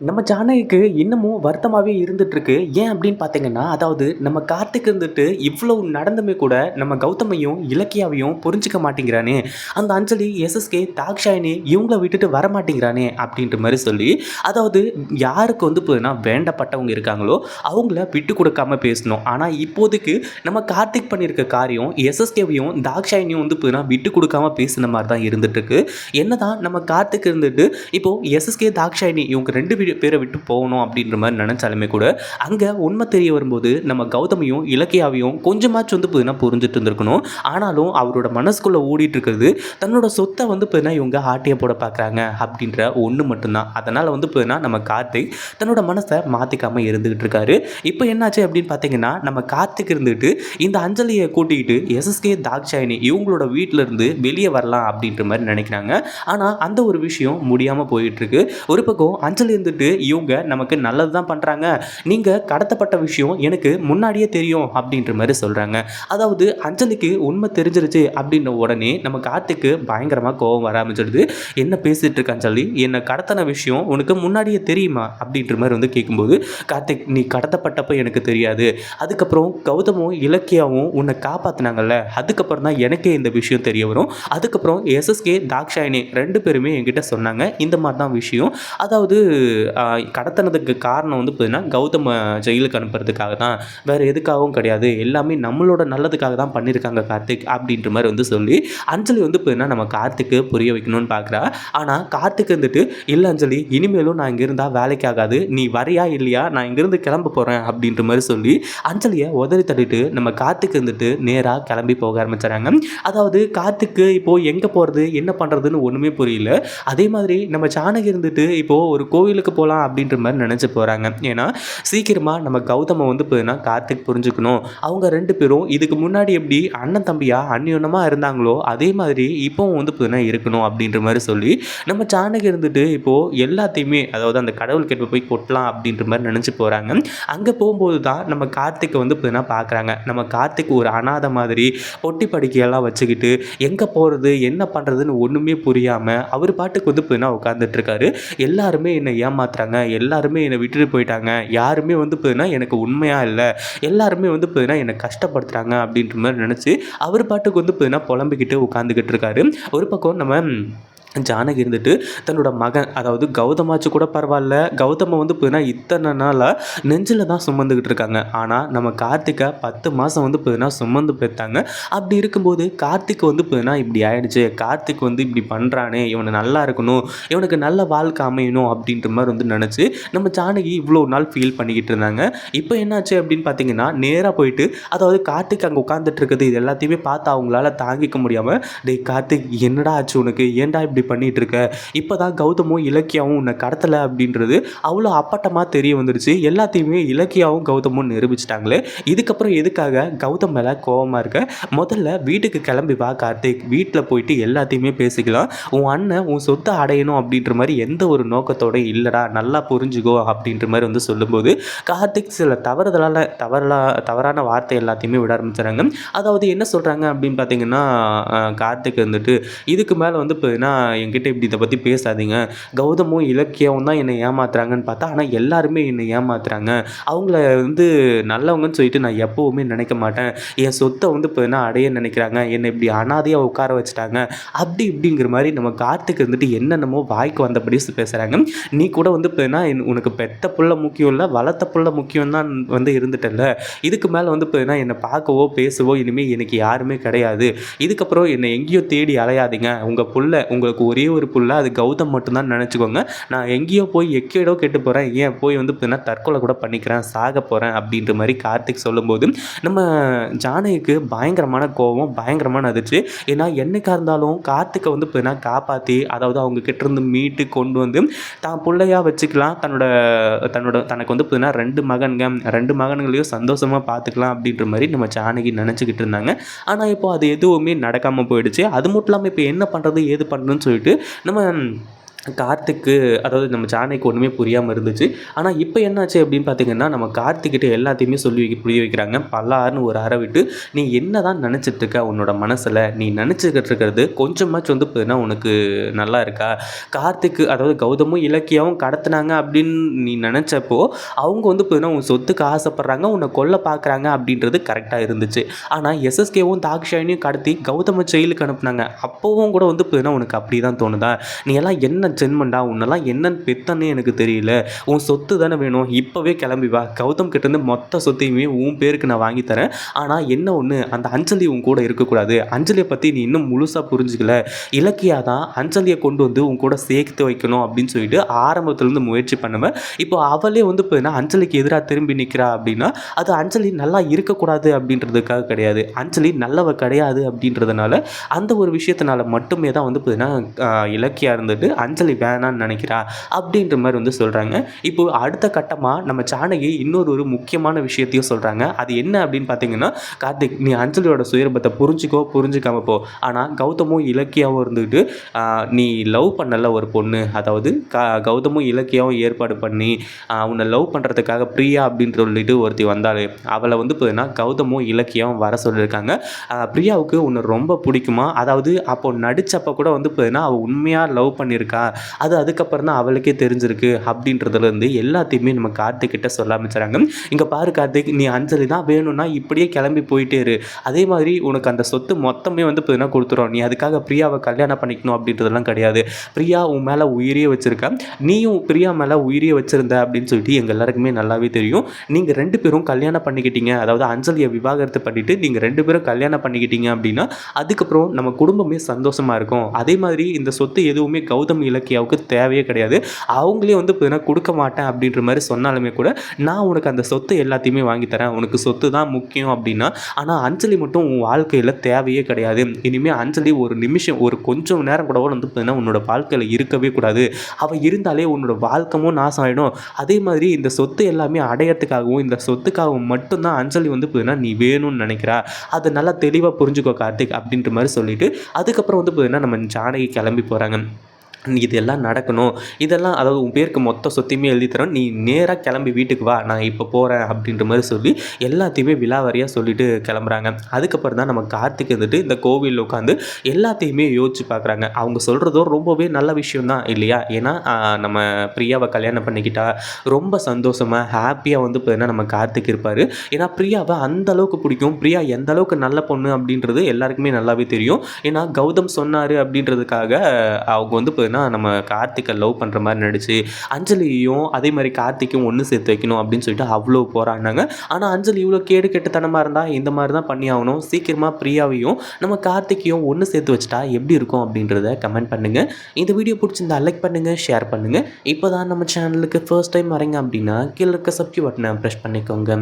நம்ம ஜானகிக்கு இன்னமும் வருத்தமாகவே இருந்துட்டுருக்கு. ஏன் அப்படின்னு பார்த்தீங்கன்னா, அதாவது நம்ம கார்த்திக் இருந்துட்டு இவ்வளவு நடந்துமே கூட நம்ம கௌதமையும், இலக்கியாவையும் புரிஞ்சுக்க மாட்டேங்கிறானே! அந்த அஞ்சலி, எஸ்எஸ்கே, தாக்ஷாயினி இவங்கள விட்டுட்டு வரமாட்டேங்கிறானே! அப்படின்ற மாதிரி சொல்லி, அதாவது யாருக்கு வந்து பார்த்தீங்கன்னா வேண்டப்பட்டவங்க இருக்காங்களோ, அவங்கள விட்டு கொடுக்காம பேசணும். ஆனால் இப்போதைக்கு நம்ம கார்த்திக் பண்ணியிருக்க காரியம் எஸ்எஸ்கேவையும், தாக்ஷாயினியும் வந்து பார்த்தீங்கன்னா விட்டு கொடுக்காம பேசின மாதிரி தான் இருந்துட்டுருக்கு. என்னதான் நம்ம கார்த்திக் இருந்துட்டு இப்போது எஸ்எஸ்கே, தாக்ஷாயினி இவங்க ரெண்டு வீடு பேரை விட்டு போகணும் அப்படின்ற மாதிரி நினச்சாலுமே கூட அங்கே உண்மை தெரிய வரும்போது நம்ம கௌதமையும் இலக்கியாவையும் கொஞ்சமாச்சும் வந்து பார்த்தீங்கன்னா புரிஞ்சுட்டு இருந்திருக்கணும். ஆனாலும் அவரோட மனசுக்குள்ளே ஓடிட்டு இருக்கிறது தன்னோட சொத்தை வந்து பார்த்தீங்கன்னா இவங்க ஆட்டியை போட பார்க்குறாங்க அப்படின்ற ஒன்று மட்டும்தான். அதனால் வந்து பார்த்தீங்கன்னா நம்ம கார்த்திக் தன்னோட மனசை மாற்றிக்காமல் இருந்துகிட்டு இருக்காரு. இப்போ என்னாச்சு அப்படின்னு பார்த்தீங்கன்னா நம்ம கார்த்திக் இருந்துட்டு இந்த அஞ்சலியை கூட்டிகிட்டு எஸ்எஸ்கே தாக்ஷாயினி இவங்களோட வீட்டிலேருந்து வெளியே வரலாம் அப்படின்ற மாதிரி நினைக்கிறாங்க. ஆனால் அந்த ஒரு விஷயம் முடியாமல் போயிட்டுருக்கு ஒரு பக்கம் அஞ்சலி இருந்துட்டு இவங்க நமக்கு நல்லது தான் பண்ணுறாங்க நீங்கள் கடத்தப்பட்ட விஷயம் எனக்கு முன்னாடியே தெரியும் அப்படின்ற மாதிரி சொல்கிறாங்க அதாவது அஞ்சலிக்கு உண்மை தெரிஞ்சிருச்சு அப்படின்ன உடனே நம்ம கார்த்திக்கு பயங்கரமாக கோபம் வர ஆரம்பிச்சிடுது என்ன பேசிட்டு இருக்க அஞ்சலி? என்னை கடத்தின விஷயம் உனக்கு முன்னாடியே தெரியுமா? அப்படின்ற மாதிரி வந்து கேட்கும்போது கார்த்திக் நீ கடத்தப்பட்டப்போ எனக்கு தெரியாது. அதுக்கப்புறம் கௌதமும் இலக்கியாவும் உன்னை காப்பாற்றினாங்கல்ல அதுக்கப்புறம் தான் எனக்கே இந்த விஷயம் தெரிய வரும். அதுக்கப்புறம் எஸ்எஸ்கே தாக்ஷாயினி ரெண்டு பேருமே என்கிட்ட சொன்னாங்க. இந்த மாதிரி தான் விஷயம். அதாவது கடத்தினதுக்கு காரணம் வந்து பார்த்தீங்கன்னா கௌதம ஜெயிலுக்கு அனுப்புறதுக்காக தான். வேறு எதுக்காகவும் கிடையாது. எல்லாமே நம்மளோட நல்லதுக்காக தான் பண்ணியிருக்காங்க கார்த்திக் அப்படின்ற மாதிரி வந்து சொல்லி அஞ்சலி வந்து பார்த்தீங்கன்னா நம்ம கார்த்திக்கு புரிய வைக்கணும்னு பார்க்குறா ஆனால் கார்த்திக் வந்துட்டு இல்லை அஞ்சலி இனிமேலும் நான் இங்கே இருந்தால் வேலைக்கு ஆகாது. நீ வரியா இல்லையா? நான் இங்கேருந்து கிளம்ப போகிறேன் அப்படின்ற மாதிரி சொல்லி அஞ்சலியை உதறி தட்டிட்டு நம்ம கார்த்திக் இருந்துட்டு நேராக கிளம்பி போக ஆரம்பிச்சுறாங்க அதாவது கார்த்திக்கு இப்போது எங்கே போகிறது என்ன பண்ணுறதுன்னு ஒன்றுமே புரியல. அதே மாதிரி நம்ம ஜானகி இருந்துட்டு இப்போது ஒரு கோவிலுக்கு போகலாம் அப்படின்ற மாதிரி நினச்சி போகிறாங்க ஏன்னா சீக்கிரமாக நம்ம கௌதமை வந்து பார்த்தீங்கன்னா கார்த்திக் புரிஞ்சுக்கணும். அவங்க ரெண்டு பேரும் இதுக்கு முன்னாடி எப்படி அண்ணன் தம்பியாக அந்யோன்யமாக இருந்தாங்களோ அதே மாதிரி இப்போவும் வந்து பார்த்தீங்கன்னா இருக்கணும் அப்படின்ற மாதிரி சொல்லி நம்ம ஜானகி இருந்துட்டு இப்போது எல்லாத்தையுமே அதாவது அந்த கடவுள் கிட்ட போய் கொட்டலாம் அப்படின்ற மாதிரி நினச்சி போகிறாங்க அங்கே போகும்போது தான் நம்ம கார்த்திக்கை வந்து பார்த்தீங்கன்னா பார்க்குறாங்க நம்ம கார்த்திக் ஒரு அனாதை மாதிரி பொட்டி படிக்கையெல்லாம் வச்சுக்கிட்டு எங்கே போகிறது என்ன பண்ணுறதுன்னு ஒன்றுமே புரியாமல் அவர் பாட்டுக்கு வந்து பார்த்தீங்கன்னா உட்காந்துட்டு இருக்காரு. எல்லாருமே என்னை ஏமாத்துறாங்க. எல்லாருமே என்னை விட்டுட்டு போயிட்டாங்க. யாருமே வந்து பார்த்தீங்கன்னா எனக்கு உண்மையாக இல்லை. எல்லாருமே வந்து பார்த்தீங்கன்னா என்னை கஷ்டப்படுத்துகிறாங்க அப்படின்ற மாதிரி நினச்சி அவர் பாட்டுக்கு வந்து பார்த்தீங்கன்னா புலம்பிக்கிட்டு உட்காந்துக்கிட்டு இருக்காரு. ஒரு பக்கம் நம்ம ஜானகி இருந்துட்டு தன்னோட மகன் அதாவது கௌதமாச்சு கூட பரவாயில்ல. கௌதம வந்து பார்த்தீங்கன்னா இத்தனை நாளாக நெஞ்சில் தான் சுமந்துக்கிட்டு இருக்காங்க. ஆனால் நம்ம கார்த்திகை பத்து மாதம் வந்து பார்த்தீங்கன்னா சுமந்து பெற்றாங்க அப்படி இருக்கும்போது கார்த்திக் வந்து பார்த்தீங்கன்னா இப்படி ஆயிடுச்சு. கார்த்திக் வந்து இப்படி பண்ணுறானே இவனை நல்லா இருக்கணும் இவனுக்கு நல்ல வாழ்க்கை அமையணும் அப்படின்ற மாதிரி வந்து நினச்சி நம்ம ஜானகி இவ்வளோ நாள் ஃபீல் பண்ணிக்கிட்டு இருந்தாங்க. இப்போ என்னாச்சு அப்படின்னு பார்த்தீங்கன்னா நேராக போயிட்டு அதாவது கார்த்திக் அங்கே உட்காந்துட்டு இருக்குது இது எல்லாத்தையுமே பார்த்து அவங்களால தாங்கிக்க முடியாமல் டே கார்த்திக் என்னடா ஆச்சு உனக்கு? ஏன்டா இப்படி பண்ணிட்டு இருக்க இப்போ தான் கௌதமும் இலக்கியாவும் உன்னை கடத்தலை அப்படின்றது அவ்வளோ அப்பட்டமாக தெரிய வந்துருச்சு. எல்லாத்தையுமே இலக்கியாவும் கௌதமும் நிரூபிச்சிட்டாங்களே. இதுக்கப்புறம் எதுக்காக கௌதம் மேலே கோவமாக இருக்க? முதல்ல வீட்டுக்கு கிளம்பி வா கார்த்திக். வீட்டில் போயிட்டு எல்லாத்தையுமே பேசிக்கலாம். உன் அண்ணன் உன் சொத்தை அடையணும் அப்படின்ற மாதிரி எந்த ஒரு நோக்கத்தோட இல்லைடா நல்லா புரிஞ்சுக்கோ அப்படின்ற மாதிரி வந்து சொல்லும்போது கார்த்திக் சில தவறுதலான தவறலா தவறான வார்த்தை எல்லாத்தையுமே விட ஆரம்பிச்சுறாங்க. அதாவது என்ன சொல்கிறாங்க அப்படின்னு பார்த்தீங்கன்னா கார்த்திக் வந்துட்டு இதுக்கு மேலே வந்து பார்த்தீங்கன்னா என்கிட்ட இப்படி இதை பற்றி பேசாதீங்க. கௌதமும் இலக்கியமும் தான் என்னை ஏமாத்துறாங்கன்னு பார்த்தா ஆனால் எல்லாருமே என்னை ஏமாத்துறாங்க. அவங்கள வந்து நல்லவங்கன்னு சொல்லிட்டு நான் எப்போவுமே நினைக்க மாட்டேன். என் சொத்தை வந்து இப்போ என்ன அடைய நினைக்கிறாங்க? என்னை இப்படி அனாதையாக உட்கார வச்சுட்டாங்க? அப்படி இப்படிங்கிற மாதிரி நம்ம கார்த்திக் வந்துட்டு என்னென்னமோ வாய்க்கு வந்தபடி பேசுகிறாங்க நீ கூட வந்து இப்போ என் உனக்கு பெத்த புள்ள முக்கியம் இல்லை வளர்த்த புள்ள முக்கியம் தான் வந்து இருந்துட்டல்ல இதுக்கு மேலே வந்து இப்போ என்ன என்னை பார்க்கவோ பேசவோ இனிமேல் எனக்கு யாருமே கிடையாது. இதுக்கப்புறம் என்னை எங்கேயோ தேடி அலையாதீங்க. உங்கள் புள்ள உங்களுக்கு ஒரே ஒரு புள்ள அது கௌதம் மட்டும்தான் நினச்சிக்கோங்க. நான் எங்கேயோ போய் எக்கேடோ கெட்டு போகிறேன் ஏன் போய் வந்து பார்த்தீங்கன்னா தற்கொலை கூட பண்ணிக்கிறேன் சாக போகிறேன் அப்படின்ற மாதிரி கார்த்திக் சொல்லும்போது நம்ம ஜானகிக்கு பயங்கரமான கோபம் பயங்கரமான அதிர்ச்சி. ஏன்னா என்னைக்காக இருந்தாலும் கார்த்திக்கை வந்து பார்த்தீங்கன்னா காப்பாற்றி அதாவது அவங்க கிட்டேருந்து மீட்டு கொண்டு வந்து தான் பிள்ளையாக வச்சுக்கலாம். தன்னோட தன்னோட தனக்கு வந்து பார்த்தீங்கன்னா ரெண்டு மகன்க ரெண்டு மகன்களையும் சந்தோஷமாக பார்த்துக்கலாம் அப்படின்ற மாதிரி நம்ம ஜானகி நினச்சிக்கிட்டு இருந்தாங்க. ஆனால் இப்போ அது எதுவுமே நடக்காமல் போயிடுச்சு. அது மட்டும் இல்லாமல் இப்போ என்ன பண்ணுறது ஏது பண்ணுறதுன்னு சொல்லிட்டு நம்ம கார்த்திக்கு அதாவது நம்ம ஜானைக்கு ஒன்றுமே புரியாமல் இருந்துச்சு. ஆனால் இப்போ என்னாச்சு அப்படின்னு பார்த்தீங்கன்னா நம்ம கார்த்திக்கிட்ட எல்லாத்தையுமே சொல்லி வைக்க புரிய வைக்கிறாங்க. பல்லாருன்னு ஒரு அற விட்டு நீ என்ன தான் நினச்சிட்டு இருக்க உன்னோட மனசில்? நீ நினச்சிக்கிட்டு இருக்கிறது கொஞ்சமாச்சும் வந்து பார்த்தீங்கன்னா உனக்கு நல்லா இருக்கா? கார்த்திக்கு அதாவது கௌதமும் இலக்கியாவும் கடத்துனாங்க அப்படின்னு நீ நினச்சப்போ அவங்க வந்து பார்த்தீங்கன்னா உன் சொத்துக்கு ஆசைப்பட்றாங்க உன்னை கொல்ல பார்க்குறாங்க அப்படின்றது கரெக்டாக இருந்துச்சு. ஆனால் எஸ்எஸ்கேவும் தாக்ஷாயினையும் கடத்தி கௌதம ஜெயிலுக்கு அனுப்புனாங்க. அப்போவும் கூட வந்து பார்த்தீங்கன்னா உனக்கு அப்படி தான் தோணுதா? நீ எல்லாம் என்ன ஜென்மண்டா? உன்னெல்லாம் என்னன்னு பெத்தனே எனக்கு தெரியல. உன் சொத்து தானே வேணும். இப்போவே கிளம்பி வா. கௌதம் கிட்டேருந்து மொத்த சொத்தையுமே உன் பேருக்கு நான் வாங்கி தரேன். ஆனால் என்ன ஒன்று அந்த அஞ்சலி உன் கூட இருக்கக்கூடாது. அஞ்சலியை பற்றி நீ இன்னும் முழுசாக புரிஞ்சுக்கல. இலக்கியா தான் அஞ்சலியை கொண்டு வந்து உன் கூட சேர்த்து வைக்கணும் அப்படின்னு சொல்லிட்டு ஆரம்பத்துலேருந்து முயற்சி பண்ணுவேன் இப்போ அவளே வந்து பார்த்தீங்கன்னா அஞ்சலிக்கு எதிராக திரும்பி நிற்கிறா அப்படின்னா அது அஞ்சலி நல்லா இருக்கக்கூடாது அப்படின்றதுக்காக கிடையாது. அஞ்சலி நல்லவ கிடையாது அப்படின்றதுனால அந்த ஒரு விஷயத்தினால மட்டுமே தான் வந்து பார்த்தீங்கன்னா இலக்கியா இருந்துட்டு அஞ்சலி வேணான்னு நினைக்கிறா? அப்படின்ற மாதிரி வந்து சொல்கிறாங்க இப்போ அடுத்த கட்டமாக நம்ம ஜானகி இன்னொரு ஒரு முக்கியமான விஷயத்தையும் சொல்கிறாங்க அது என்ன அப்படின்னு பார்த்தீங்கன்னா கார்த்திக் நீ அஞ்சலியோட சுயரபத்தை புரிஞ்சுக்கோ புரிஞ்சுக்காம போ. ஆனால் கௌதமும் இலக்கியாவும் இருந்துக்கிட்டு நீ லவ் பண்ணல ஒரு பொண்ணு. அதாவது க கௌதமும் இலக்கியாவும் ஏற்பாடு பண்ணி உன்னை லவ் பண்ணுறதுக்காக பிரியா அப்படின்னு சொல்லிட்டு ஒருத்தி வந்தாள் அவளை வந்து பார்த்தீங்கன்னா கௌதமும் இலக்கியாவும் வர சொல்லியிருக்காங்க. பிரியாவுக்கு உன்னை ரொம்ப பிடிக்குமா? அதாவது அப்போ நடித்தப்போ கூட வந்து பார்த்தீங்கன்னா அவள் உண்மையாக லவ் பண்ணியிருக்கா? அது அதுக்கப்புறம் தான் அவளுக்கே தெரிஞ்சிருக்கு அப்படின்றதுலேருந்து எல்லாத்தையுமே நம்ம கார்த்திக்கிட்ட சொல்ல ஆரம்பிச்சுறாங்க இங்கே பாரு கார்த்திக் நீ அஞ்சலி தான் வேணும்னா இப்படியே கிளம்பி போயிட்டே இரு. அதே மாதிரி உனக்கு அந்த சொத்து மொத்தமே வந்து பார்த்தீங்கன்னா கொடுத்துரும் நீ அதுக்காக பிரியாவை கல்யாணம் பண்ணிக்கணும் அப்படின்றதெல்லாம் கிடையாது. பிரியா உன் மேலே உயிரியே வச்சுருக்க. நீயும் பிரியா மேலே உயிரியே வச்சுருந்த அப்படின்னு சொல்லிட்டு எங்கள் எல்லாருக்குமே நல்லாவே தெரியும். நீங்கள் ரெண்டு பேரும் கல்யாணம் பண்ணிக்கிட்டீங்க. அதாவது அஞ்சலியை விவாகரத்து பண்ணிவிட்டு நீங்கள் ரெண்டு பேரும் கல்யாணம் பண்ணிக்கிட்டீங்க அப்படின்னா அதுக்கப்புறம் நம்ம குடும்பமே சந்தோஷமாக இருக்கும். அதே மாதிரி இந்த சொத்து எதுவுமே கௌதம் இலக்கியாவுக்கு தேவையே கிடையாது. அவங்களே வந்து பார்த்தீங்கன்னா கொடுக்க மாட்டேன் அப்படின்ற மாதிரி சொன்னாலுமே கூட நான் உனக்கு அந்த சொத்து எல்லாத்தையுமே வாங்கித்தரேன் உனக்கு சொத்து தான் முக்கியம் அப்படின்னா ஆனால் அஞ்சலி மட்டும் உன் வாழ்க்கையில் தேவையே கிடையாது. இனிமேல் அஞ்சலி ஒரு நிமிஷம் ஒரு கொஞ்சம் நேரம் கூட வந்து பார்த்தீங்கன்னா உன்னோட வாழ்க்கையில் இருக்கவே கூடாது. அவள் இருந்தாலே உன்னோட வாழ்க்கமும் நாசம் ஆகிடும் அதே மாதிரி இந்த சொத்து எல்லாமே அடையறதுக்காகவும் இந்த சொத்துக்காகவும் மட்டும்தான் அஞ்சலி வந்து பார்த்தீங்கன்னா நீ வேணும்னு நினைக்கிறா. அதை நல்லா தெளிவாக புரிஞ்சுக்கோ கார்த்திக் அப்படின்ற மாதிரி சொல்லிட்டு அதுக்கப்புறம் வந்து பார்த்தீங்கன்னா நம்ம ஜானகி கிளம்பி போகிறாங்க இதெல்லாம் நடக்கணும். இதெல்லாம் அதாவது உன் பேருக்கு மொத்த சொத்தையுமே எழுதி தரோம் நீ நேராக கிளம்பி வீட்டுக்கு வா. நான் இப்போ போகிறேன் அப்படின்ற மாதிரி சொல்லி எல்லாத்தையுமே விலாவாரியாக சொல்லிட்டு கிளம்புறாங்க. அதுக்கப்புறம் தான் நம்ம கார்த்திக் வந்துட்டு இந்த கோவிலில் உட்காந்து எல்லாத்தையுமே யோசிச்சு பார்க்குறாங்க அவங்க சொல்கிறதும் ரொம்பவே நல்ல விஷயம் தான் இல்லையா? ஏன்னா நம்ம பிரியாவை கல்யாணம் பண்ணிக்கிட்டா ரொம்ப சந்தோஷமாக ஹாப்பியாக வந்து இப்போ நம்ம கார்த்திக் இருப்பார். ஏன்னா பிரியாவை அந்த அளவுக்கு பிடிக்கும். பிரியா எந்த அளவுக்கு நல்ல பொண்ணு அப்படின்றது எல்லாருக்குமே நல்லாவே தெரியும். ஏன்னா கௌதம் சொன்னார் அப்படின்றதுக்காக அவங்க வந்து நம்ம கார்த்திகை லவ் பண்ணுற மாதிரி நடிச்சு அஞ்சலியும் அதே மாதிரி கார்த்திக்கும் ஒன்று சேர்த்து வைக்கணும் அப்படின்னு சொல்லிட்டு அவ்வளோ போராடினாங்க. ஆனால் அஞ்சலி இவ்வளோ கேடு கெட்டுத்தனமாக இருந்தால் இந்த மாதிரி தான் பண்ணி ஆகணும். சீக்கிரமாக பிரியாவையும் நம்ம கார்த்திக்கையும் ஒன்று சேர்த்து வச்சுட்டா எப்படி இருக்கும் அப்படின்றத கமெண்ட் பண்ணுங்கள் இந்த வீடியோ பிடிச்சிருந்தா லைக் பண்ணுங்கள் ஷேர் பண்ணுங்கள் இப்போ தான் நம்ம சேனலுக்கு ஃபர்ஸ்ட் டைம் வரீங்க அப்படின்னா கீழே இருக்க சப்ஸ்கிரைப் பட்டனை ப்ரெஸ் பண்ணிக்கோங்க.